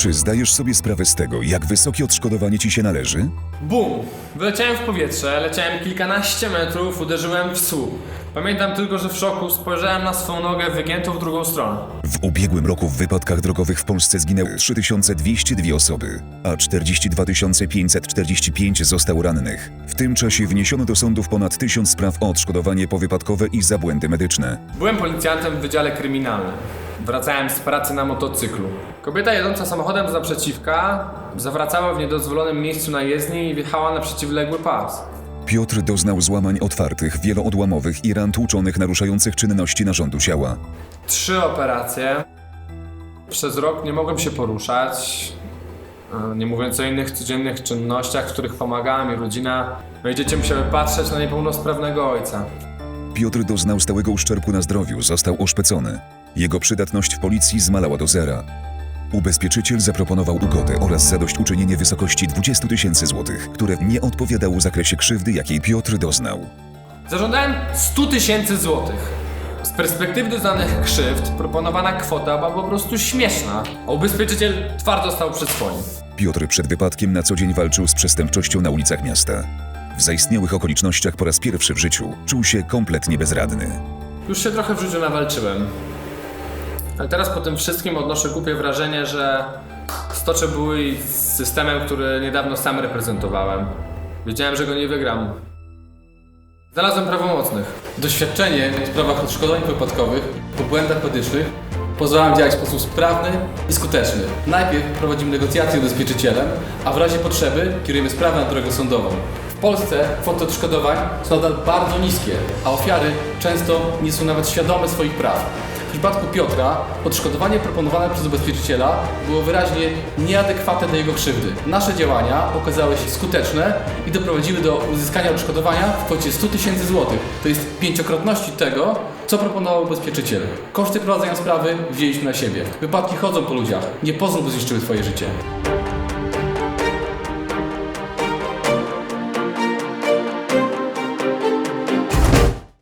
Czy zdajesz sobie sprawę z tego, jak wysokie odszkodowanie ci się należy? Bum! Wyleciałem w powietrze, leciałem kilkanaście metrów, uderzyłem w słup. Pamiętam tylko, że w szoku spojrzałem na swą nogę wygiętą w drugą stronę. W ubiegłym roku w wypadkach drogowych w Polsce zginęły 3202 osoby, a 42 545 zostało rannych. W tym czasie wniesiono do sądów ponad 1000 spraw o odszkodowanie powypadkowe i za błędy medyczne. Byłem policjantem w Wydziale Kryminalnym. Wracałem z pracy na motocyklu. Kobieta jedąca samochodem z naprzeciwka zawracała w niedozwolonym miejscu na jezdni i wjechała na przeciwległy pas. Piotr doznał złamań otwartych, wieloodłamowych i ran tłuczonych naruszających czynności narządu ciała. Trzy operacje. Przez rok nie mogłem się poruszać. e, Nie mówiąc o innych codziennych czynnościach, w których pomagała mi rodzina. Moje dzieci musiały patrzeć na niepełnosprawnego ojca. Piotr doznał stałego uszczerbku na zdrowiu, został oszpecony. Jego przydatność w policji zmalała do zera. Ubezpieczyciel zaproponował ugodę oraz zadośćuczynienie w wysokości 20 tysięcy złotych, które nie odpowiadało zakresie krzywdy, jakiej Piotr doznał. Zażądałem 100 tysięcy złotych. Z perspektywy doznanych krzywd proponowana kwota była po prostu śmieszna, a ubezpieczyciel twardo stał przy swoim. Piotr przed wypadkiem na co dzień walczył z przestępczością na ulicach miasta. W zaistniałych okolicznościach po raz pierwszy w życiu czuł się kompletnie bezradny. Już się trochę w życiu nawalczyłem. Ale teraz po tym wszystkim odnoszę głupie wrażenie, że stoczę bój z systemem, który niedawno sam reprezentowałem. Wiedziałem, że go nie wygram. Znalazłem prawomocnych. Doświadczenie w sprawach odszkodowań wypadkowych po błędach medycznych pozwala nam działać w sposób sprawny i skuteczny. Najpierw prowadzimy negocjacje z ubezpieczycielem, a w razie potrzeby kierujemy sprawę na drogę sądową. W Polsce kwoty odszkodowań są nadal bardzo niskie, a ofiary często nie są nawet świadome swoich praw. W przypadku Piotra odszkodowanie proponowane przez ubezpieczyciela było wyraźnie nieadekwatne do jego krzywdy. Nasze działania okazały się skuteczne i doprowadziły do uzyskania odszkodowania w kwocie 100 tysięcy złotych. To jest pięciokrotności tego, co proponował ubezpieczyciel. Koszty prowadzenia sprawy wzięliśmy na siebie. Wypadki chodzą po ludziach. Nie pozwól, by zniszczyły Twoje życie.